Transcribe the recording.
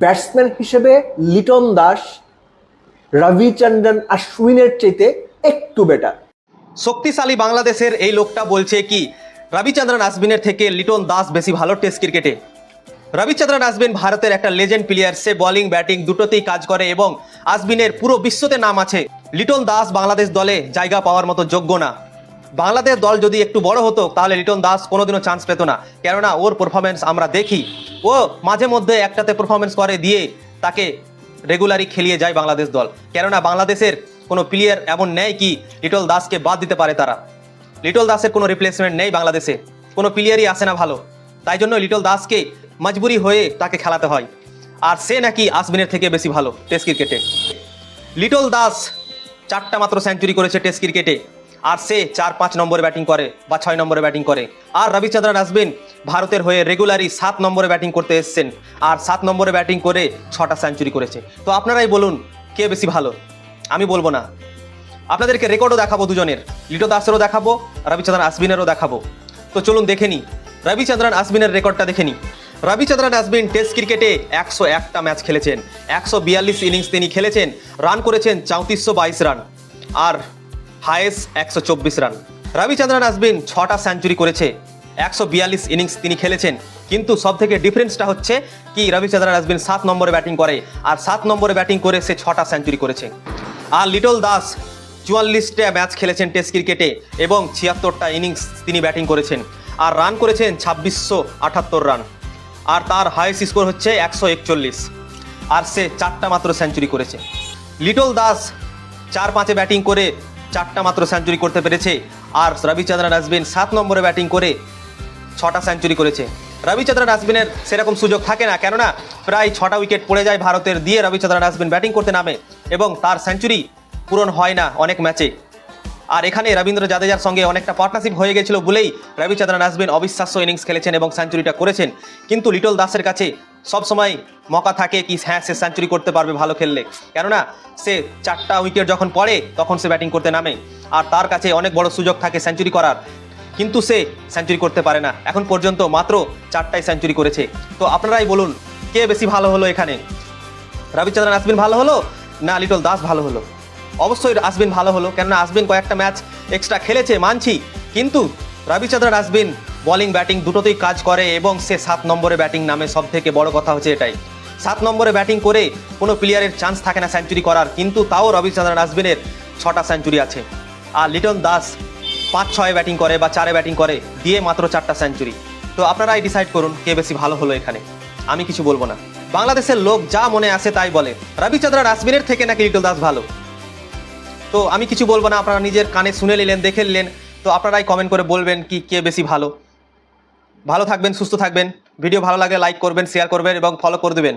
Batsman হিসেবে লিটন দাস রবিচন্দ্রন আশ্বিনের চাইতে একটু বেটার শক্তিশালী বাংলাদেশের এই লোকটা বলছে কি রবিচন্দ্রন আশ্বিনের থেকে লিটন দাস বেশি ভালো টেস্ট ক্রিকেটে রবিচন্দ্রন আশ্বিন ভারতের একটা লেজেন্ড প্লেয়ার সে বোলিং ব্যাটিং দুটোতেই কাজ করে এবং আশ্বিনের পুরো বিশ্বতে নাম আছে। লিটন দাস বাংলাদেশ দলে জায়গা পাওয়ার মতো যোগ্য না। বাংলাদেশ দল যদি একটু বড় হতো, তাহলে লিটন দাস কোনোদিনও চান্স পেত না। কেননা ওর পারফরমেন্স আমরা দেখি। ও মাঝে মধ্যে একটাতে পারফরমেন্স করে দিয়ে তাকে রেগুলারই খেলিয়ে যায় বাংলাদেশ দল। কেননা বাংলাদেশের কোনো প্লেয়ার এমন নেই কি, লিটল দাসকে বাদ দিতে পারে তারা। লিটল দাসের কোনো রিপ্লেসমেন্ট নেই বাংলাদেশে। কোনো প্লেয়ারই আসে না ভালো। তাই জন্য লিটল দাসকে মজবুরি হয়ে তাকে খেলাতে হয়। আর সে নাকি আসবিনের থেকে বেশি ভালো টেস্ট ক্রিকেটে লিটল দাস চারটা মাত্র সেঞ্চুরি করেছে টেস্ট ক্রিকেটে আর সে চার পাঁচ নম্বরে ব্যাটিং করে বা ছয় নম্বরে ব্যাটিং করে। আর রবিচন্দ্রন আশ্বিন ভারতের হয়ে রেগুলারই সাত নম্বরে ব্যাটিং করতে এসছেন আর সাত নম্বরে ব্যাটিং করে ছটা সেঞ্চুরি করেছে। তো আপনারাই বলুন, কে বেশি ভালো? আমি বলব না। আপনাদেরকে রেকর্ডও দেখাবো দুজনের। লিটো দাসেরও দেখাবো রবিচন্দ্রন আশ্বিনেরও দেখাবো। তো চলুন দেখে নিই। রবিচন্দ্রন আশ্বিনের রেকর্ডটা দেখে নিই। রবিচন্দ্রন আশ্বিন টেস্ট ক্রিকেটে একশো একটা ম্যাচ খেলেছেন। একশো বিয়াল্লিশ ইনিংস তিনি খেলেছেন রান করেছেন চৌত্রিশশো বাইশ রান আর হায়েস্ট একশো চব্বিশ রান। রবিচন্দ্রন আসবিন ছটা সেঞ্চুরি করেছে, একশো বিয়াল্লিশ ইনিংস তিনি খেলেছেন। কিন্তু সব থেকে ডিফারেন্সটা হচ্ছে কি রবিচন্দ্রন আসবিন সাত নম্বরে ব্যাটিং করে আর সাত নম্বরে ব্যাটিং করে সে ছটা সেঞ্চুরি করেছে। আর লিটল দাস চুয়াল্লিশটা ম্যাচ খেলেছেন টেস্ট ক্রিকেটে এবং ছিয়াত্তরটা ইনিংস তিনি ব্যাটিং করেছেন আর রান করেছেন ছাব্বিশশো আটাত্তর রান। আর তার হাইয়েস্ট স্কোর হচ্ছে একশো একচল্লিশ আর সে চারটা মাত্র সেঞ্চুরি করেছে। লিটল দাস চার পাঁচে ব্যাটিং করে চারটা মাত্র সেঞ্চুরি করতে পেরেছে। আর রবিচন্দ্রন আশ্বিন সাত নম্বরে ব্যাটিং করে ছটা সেঞ্চুরি করেছে। রবিচন্দ্রন আশ্বিনের সেরকম সুযোগ থাকে না, কেননা প্রায় ছটা উইকেট পড়ে যায় ভারতের দিয়ে রবিচন্দ্রন আশ্বিন ব্যাটিং করতে নামে এবং তার সেঞ্চুরি পূরণ হয় না অনেক ম্যাচে আর এখানে রবীন্দ্র জাদেজার সঙ্গে অনেকটা পার্টনারশিপ হয়ে গেছিল বলেই রবিচন্দ্রন আশ্বিন অবিশ্বাস্য ইনিংস খেলেছেন এবং সেঞ্চুরিটা করেছেন। কিন্তু লিটল দাসের কাছে সবসময় মকা থাকে কি হ্যাঁ সে সেঞ্চুরি করতে পারবে ভালো খেললে। কেননা, সে চারটা উইকেট যখন পড়ে, তখন সে ব্যাটিং করতে নামে। আর তার কাছে অনেক বড় সুযোগ থাকে সেঞ্চুরি করার। কিন্তু সে সেঞ্চুরি করতে পারে না। এখন পর্যন্ত মাত্র চারটায় সেঞ্চুরি করেছে। তো আপনারাই বলুন, কে বেশি ভালো হলো এখানে? রবিচন্দ্রন আসবিন ভালো হলো না লিটল দাস ভালো হলো? অবশ্যই আসবিন ভালো হলো। কেননা আশ্বিন কয়েকটা ম্যাচ এক্সট্রা খেলেছে, মানছি। কিন্তু রবিচন্দ্রন আশ্বিন বোলিং ব্যাটিং দুটোতেই কাজ করে এবং সে সাত নম্বরে ব্যাটিং নামে সব থেকে বড় কথা হচ্ছে এটাই। সাত নম্বরে ব্যাটিং করে কোনো প্লেয়ারের চান্স থাকে না সেঞ্চুরি করার, কিন্তু তাও রবিচন্দ্রন আশ্বিনের ছটা সেঞ্চুরি আছে। আর লিটন দাস পাঁচ, ছয় ব্যাটিং করে বা চারে ব্যাটিং করে, দিয়ে মাত্র চারটা সেঞ্চুরি তো আপনারাই ডিসাইড করুন কে বেশি ভালো হলো এখানে। আমি কিছু বলব না। বাংলাদেশের লোক যা মনে আসে তাই বলে। রবিচন্দ্রন আশ্বিনের থেকে নাকি লিটল দাস ভালো? তো আমি কিছু বলব না, আপনারা নিজের কানে শুনে নিলেন, দেখে নিলেন, তো আপনারাই কমেন্ট করে বলবেন কি কে বেশি ভালো। ভালো থাকবেন, সুস্থ থাকবেন। ভিডিও ভালো লাগলে লাইক করবেন শেয়ার করবেন এবং ফলো করে দেবেন।